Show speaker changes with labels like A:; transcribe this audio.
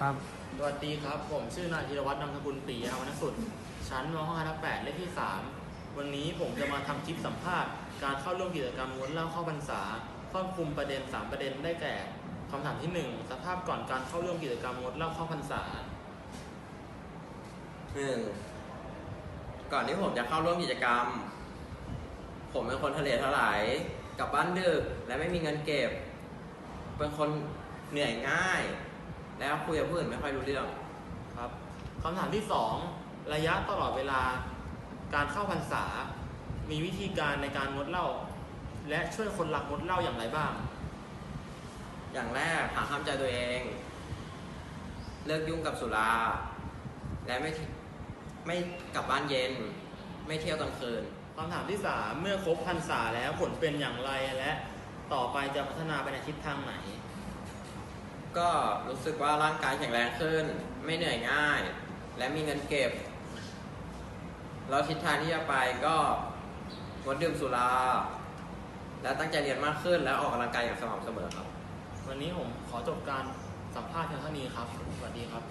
A: ครับ
B: สวัสดีครับ ผมชื่อนายธีรวัฒน์นามสกุลปรียาวรรณสุด ชั้นมห้องคณะแปดเลขที่ 3 วันนี้ผมจะมาทำคลิปสัมภาษณ์ การเข้าร่วมกิจกรรมม้วนเล่าเข้าพรรษาครอบคลุมประเด็น 3 ประเด็นได้แก่คำถามที่ 1 สภาพก่อนการเข้าร่วมกิจกรรมม้วนเล่าเข้าพรรษา
C: หนึ่งก่อนที่ผมจะเข้าร่วมกิจกรรม ผมเป็นคนทะเลทลายกลับบ้านดึกและไม่มีเงินเก็บ เป็นคนเหนื่อยง่าย แล้วคุยกับผู้อื่นไม่ค่อยรู้เรื่อง
B: ครับคำถามที่ 2 ระยะตลอดเวลาการเข้าพรรษา มีวิธีการในการงดเหล้าและช่วยคนรักงดเหล้าอย่างไรบ้าง
C: อย่างแรกหาห้ามใจตัวเอง เลิกยุ่งกับสุรา และไม่ไม่กลับบ้านเย็น ไม่เที่ยวกลางคืน
B: คำถามที่ 3 เมื่อครบพรรษาแล้วผลเป็นอย่างไรและต่อไปจะพัฒนาไปในทิศทางไหน
C: ก็รู้สึกว่าร่างกายแข็งแรงขึ้น ไม่เหนื่อยง่าย และมีเงินเก็บ แล้วทิศทางที่จะไปก็งดดื่มสุรา และตั้งใจเรียนมากขึ้น และออกกำลังกายอย่างสม่ำเสมอครับ
B: วันนี้ผมขอจบการสัมภาษณ์เพียงเท่านี้ครับ สวัสดีครับ